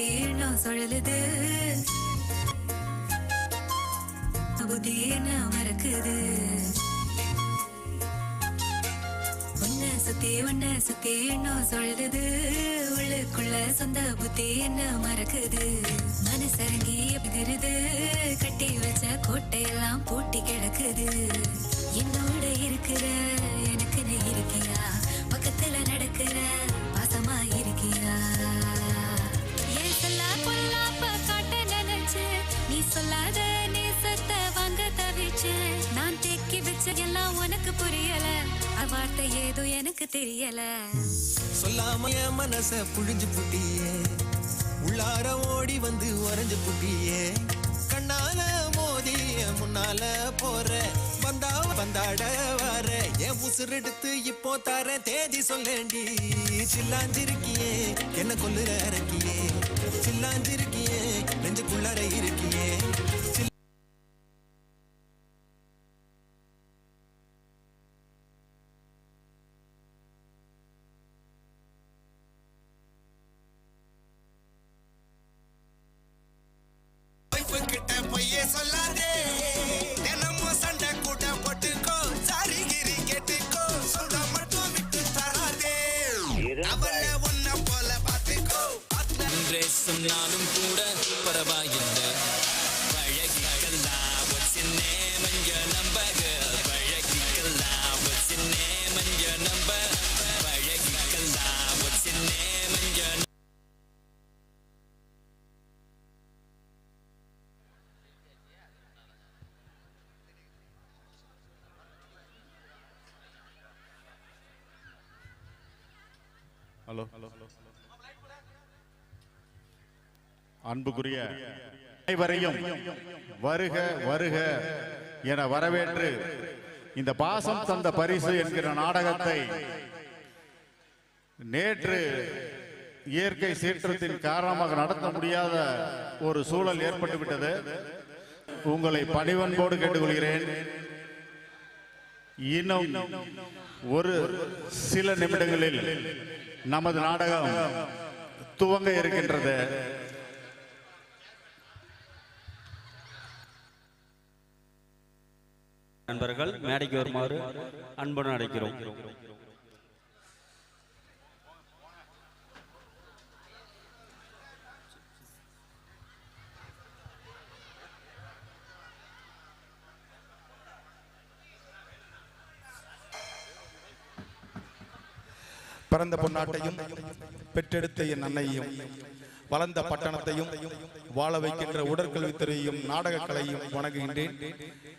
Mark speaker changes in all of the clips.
Speaker 1: சுத்தி சுழலுது. புத்தி மறக்குது. உன்ன சுத்தி உன்னை சுத்தி இன்னும் சுழலுது. உள்ளுக்குள்ள சொந்த புத்தி என்ன மறக்குது. மனசரங்கி எபிதிருது கட்டி வச்ச கோட்டையெல்லாம் பூட்டி கிடக்குது. என்னோட இருக்கிற எனக்கு நீ இருக்கியா? அ ஏதோ எனக்கு தெரியல.
Speaker 2: சொல்லாம என் மனச புழிஞ்சு புட்டியே. உள்ளார ஓடி வந்து உறைஞ்சு புட்டியே. கண்ணால மோதி முன்னால போற. வந்தா வந்தாட வர. என் உசுர் எடுத்து இப்போ தர. தேதி சொல்லேண்டி சில்லாஞ்சிருக்கியே. என்ன கொல்லுற இறக்கியே. சில்லாஞ்சிருக்கியே. நெஞ்சுக்குள்ளார இருக்கியே. சில்
Speaker 3: கிட்ட பொய்யே சொல்லாதே தினமும் சண்டை கூட போட்டுக்கோ சாரி கிரி கேட்டுக்கோ சொல்ற மட்டும் விட்டு தராதே அவளை உன்ன போல பாத்துக்கோ
Speaker 2: என்றே சொன்னாலும் கூட பரவாயில்லை
Speaker 4: ஹலோ. அன்புக்குரிய அனைவரையும் வருக வருக என வரவேற்று இந்த பாசம் தந்த பரிசு என்கிற நாடகத்தை நேற்று இயற்கை சீற்றத்தின் காரணமாக நடத்த முடியாத ஒரு சூழல் ஏற்பட்டுவிட்டது. உங்களை பணிவன்போடு கேட்டுக்கொள்கிறேன். இன்னும் ஒரு சில நிமிடங்களில் நமது நாடகம் துவங்க இருக்கின்றது.
Speaker 5: நண்பர்கள் மேடைக்கு வருமாறு அன்புடன் அடைக்கிறோம்
Speaker 6: பிறந்த பொன்னாட்டையும் பெற்றெடுத்த என் அன்னையும் வளர்ந்த பட்டணத்தையும் வாழ வைக்கின்ற உடற்கல்வித்துறையும் நாடகக் கலையும் வணங்குகின்றேன்.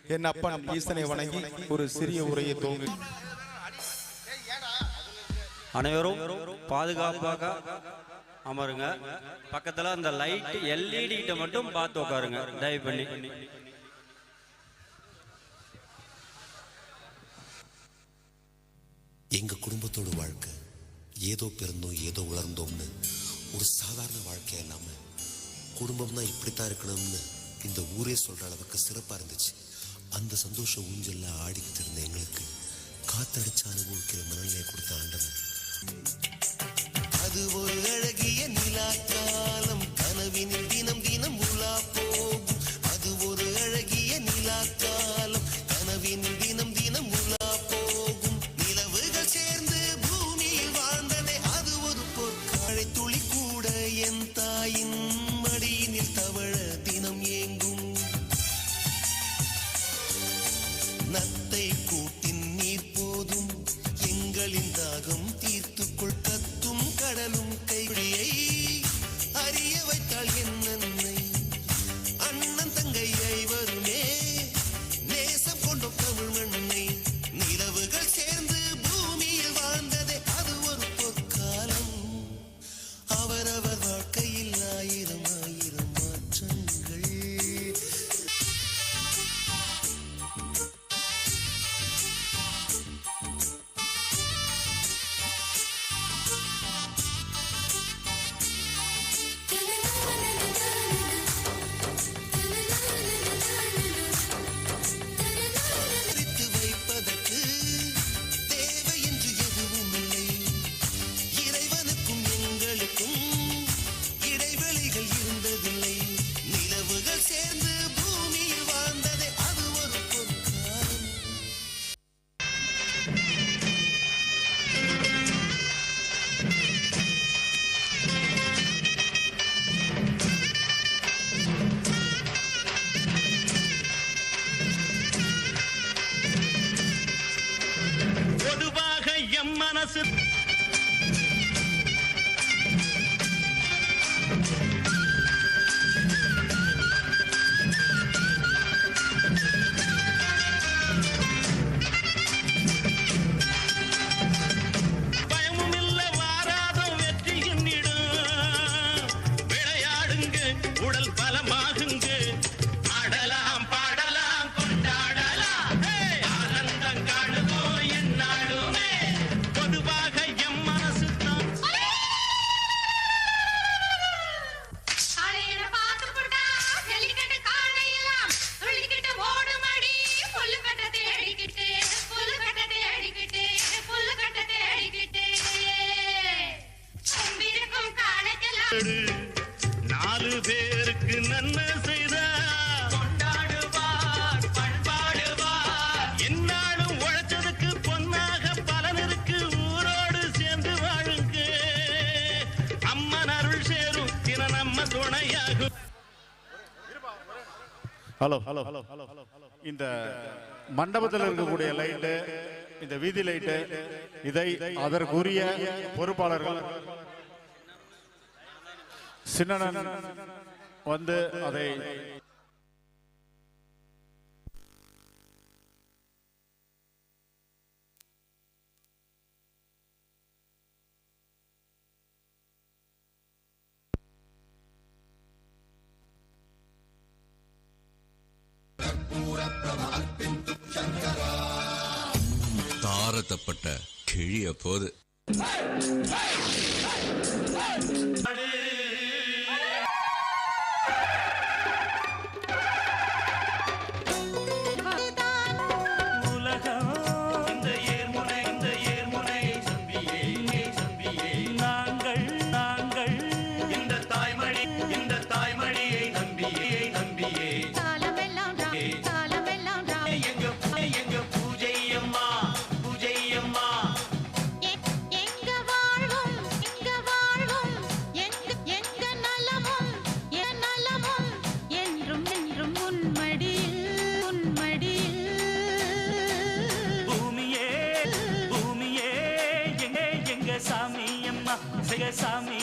Speaker 6: என் அப்பன் ஈசனை வணங்கி ஒரு சிறிய உரையை துவங்கு.
Speaker 5: அனைவரும் பாதுகாப்பாக அமருங்க. பக்கத்துல அந்த லைட் எல்இடி கிட்ட மட்டும் பார்த்து உட்காருங்க. தயவு பண்ணி
Speaker 7: எங்க குடும்பத்தோட வாழ்க்கை ஏதோ பிறந்தோம் ஏதோ வளர்ந்தோம்னு. ஒரு சாதாரண வாழ்க்கை இல்லாம குடும்பம்னா இப்படித்தான் இருக்கணும்னு இந்த ஊரே சொல்ற அளவுக்கு சிறப்பா இருந்துச்சு. அந்த சந்தோஷ ஊஞ்சலில் ஆடிக்கிட்டு இருந்த எங்களுக்கு காத்தடிச்சு அனுபவிக்கிற மனநிலையை கொடுத்த ஆண்டவன் அது ஒரு அழகிய நிலா காலம்
Speaker 8: மனசு நாலு பேருக்கு நன்மை செய்தா கொண்டாடுவார் பண்பாடுவார். என்னாலும் உழைச்சதுக்கு பொன்னாக பலன் இருக்கு. ஊரோடு சேர்ந்து வாழுங்க. அம்மன் அருள் சேரும் தின நம்ம துணையாகும்.
Speaker 4: Hello hello hello hello. இந்த மண்டபத்தில் இருக்கக்கூடிய லைட்டு இந்த வீதி லைட்டு இதை அதற்குரிய பொறுப்பாளர்கள் சின்னனன் வந்து அதை
Speaker 9: தாரத்தப்பட்ட கிழிய போது.
Speaker 8: சாமி